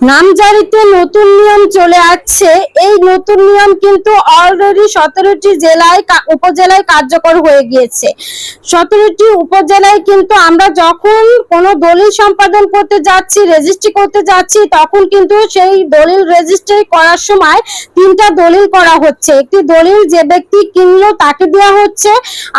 নামজারিতে নতুন নিয়ম চলে আসছে। এই নতুন নিয়ম কিন্তু অলরেডি সতেরোটি জেলায় উপজেলায় কার্যকর হয়ে গিয়েছে। সতেরোটি উপজেলায় কিন্তু আমরা যখন কোনো দলিল সম্পাদন করতে যাচ্ছি রেজিস্ট্রি করতে যাচ্ছি, তখন কিন্তু সেই দলিল রেজিস্ট্রি করার সময় তিনটা দলিল করা হচ্ছে। একটি দলিল যে ব্যক্তি কিনলো তাকে দেওয়া হচ্ছে,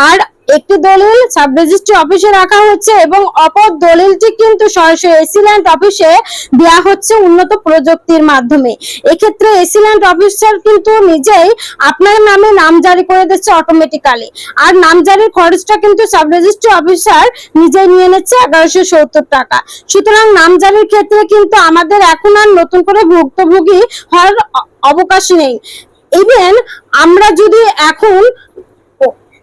আর একটি দলিল সাব রেজিস্ট্রি অফিসে রাখা হচ্ছে এবং অপর দলিলটি কিন্তু সরাসরি এসিল্যান্ড অফিসে দেওয়া হচ্ছে উন্নত প্রযুক্তির মাধ্যমে। এক্ষেত্রে এসিল্যান্ড অফিসার কিন্তু নিজেই আপনার নামে নাম জারি করে দিচ্ছে অটোমেটিক্যালি আর নাম জারির খরচটা কিন্তু সাব রেজিস্ট্রি অফিসার নিজেই নিয়ে নিচ্ছে এগারোশো সত্তর টাকা। সুতরাং নাম জারির ক্ষেত্রে কিন্তু আমাদের এখন আর নতুন করে ভুক্তভোগী হওয়ার অবকাশ নেই। ইভেন আমরা যদি এখন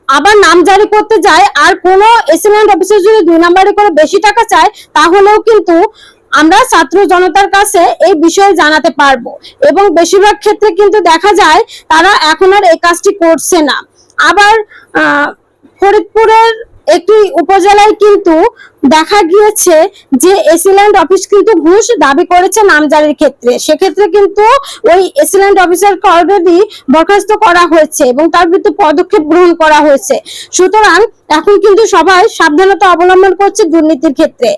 আবার নাম জারি করতে যায় আর কোনো এসিমেন্ট অফিসার যদি দুই নম্বরে করে বেশি টাকা চায়, তাহলেও কিন্তু আমরা ছাত্র জনতার কাছে এই বিষয়ে জানাতে পারব। এবং বেশিরভাগ ক্ষেত্রে কিন্তু দেখা যায় তারা এখন আর এই কাজটি করছে না। আবার ফরিদপুরের একটি উপজেলায় কিন্তু দেখা গিয়েছে যে এসিল্যান্ড অফিস কিন্তু ঘুষ দাবি করেছে নামজারির ক্ষেত্রে। সেক্ষেত্রে কিন্তু ওই এসিল্যান্ড অফিসারকে অলরেডি বরখাস্ত করা হয়েছে এবং তার বিরুদ্ধে পদক্ষেপ গ্রহণ করা হয়েছে। সুতরাং এখন কিন্তু সবাই সাবধানতা অবলম্বন করছে দুর্নীতির ক্ষেত্রে।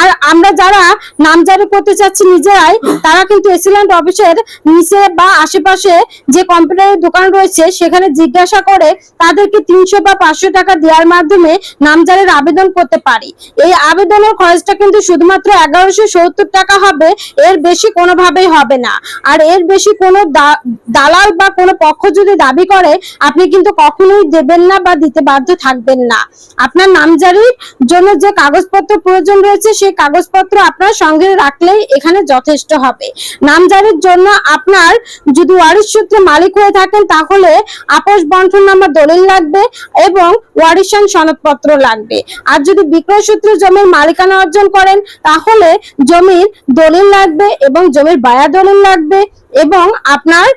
আর আমরা যারা নামজারি করতে চাচ্ছি নিজেরাই, তারা কিন্তু এসিল্যান্ড অফিসের নিচে বা আশেপাশে যে কম্পিউটারের দোকান রয়েছে, সেখানে জিজ্ঞাসা করে তাদেরকে তিনশো বা পাঁচশো টাকা দেওয়ার মাধ্যমে নামজারির আবেদন করতে পারি। এই আবেদনের খরচটা কিন্তু শুধুমাত্র এগারোশো সত্তর টাকা হবে, এর বেশি কোনোভাবেই হবে না। আর এর বেশি কোনো দালাল বা কোনো পক্ষ যদি দাবি করে, আপনি কিন্তু কখনোই দেবেন না বা দিতে বাধ্য থাকবেন না। আপনার নামজারির জন্য যে কাগজপত্র প্রয়োজন রয়েছে, সেই কাগজপত্র আপনার সঙ্গে রাখলেই এখানে যথেষ্ট হবে। নামজারির জন্য আপনার যদি ওয়ারিশ সূত্রে মালিক হয়ে থাকেন, তাহলে আপোষ বন্টন নাম্বার দলিল লাগবে এবং ওয়ারিশান সনদপত্র লাগবে। আর যদি বিক্রয় সূত্রে জমির মালিকানা অর্জন করেন, তাহলে জমির দলিল লাগবে এবং জমির বায়া দলিল লাগবে এবং আপনার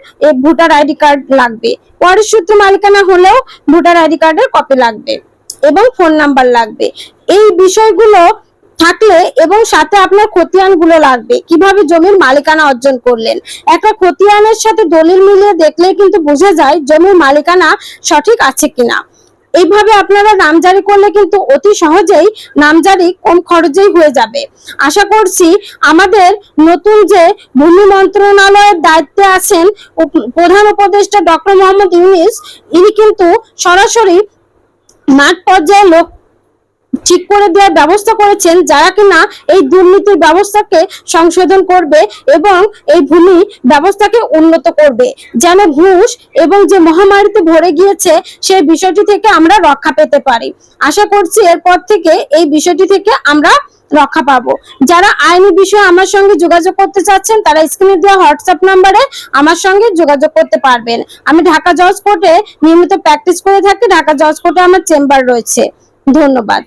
ভোটার আইডি কার্ড লাগবে। ওয়ারিশ সূত্রে মালিকানা হলেও ভোটার আইডি কার্ডের কপি লাগবে। এবং ফোন নাম্বার লাগবে। এই বিষয়গুলো থাকলে এবং সাথে আপনার খতিয়ানগুলো লাগবে। কীভাবে জমির মালিকানা অর্জন করলেন? একটা খতিয়ানের সাথে দলিল মিলিয়ে দেখলে কিন্তু বোঝা যায় জমির মালিকানা সঠিক আছে কিনা। এইভাবে আপনারা নামজারি করলে কিন্তু অতি সহজেই নামজারি কম খরচেই হয়ে যাবে। আশা করছি আমাদের নতুন যে ভূমি মন্ত্রণালয়ের দায়িত্বে আছেন প্রধান উপদেষ্টা ডক্টর মোহাম্মদ ইউনিস, ইনি কিন্তু সরাসরি মাঠ পর্যায়ে লোক ঠিক করে দেওয়ার ব্যবস্থা করেছেন, যারা কিনা এই দুর্নীতির ব্যবস্থাকে সংশোধন করবে এবং এই ভূমি ব্যবস্থাকে উন্নত করবে। যেন ঘুষ এবং যে মহামারীতে ভরে গিয়েছে, সেই বিষয়টি থেকে আমরা রক্ষা পেতে পারি। আশা করছি এরপর থেকে এই বিষয়টি থেকে আমরা রক্ষা পাবো। যারা আইনি বিষয়ে আমার সঙ্গে যোগাযোগ করতে চাচ্ছেন, তারা স্ক্রিনে দেওয়া হোয়াটসঅ্যাপ নাম্বারে আমার সঙ্গে যোগাযোগ করতে পারবেন। আমি ঢাকা জজ কোর্টে নিয়মিত প্র্যাকটিস করে থাকি। ঢাকা জজ কোর্টে আমার চেম্বার রয়েছে। ধন্যবাদ।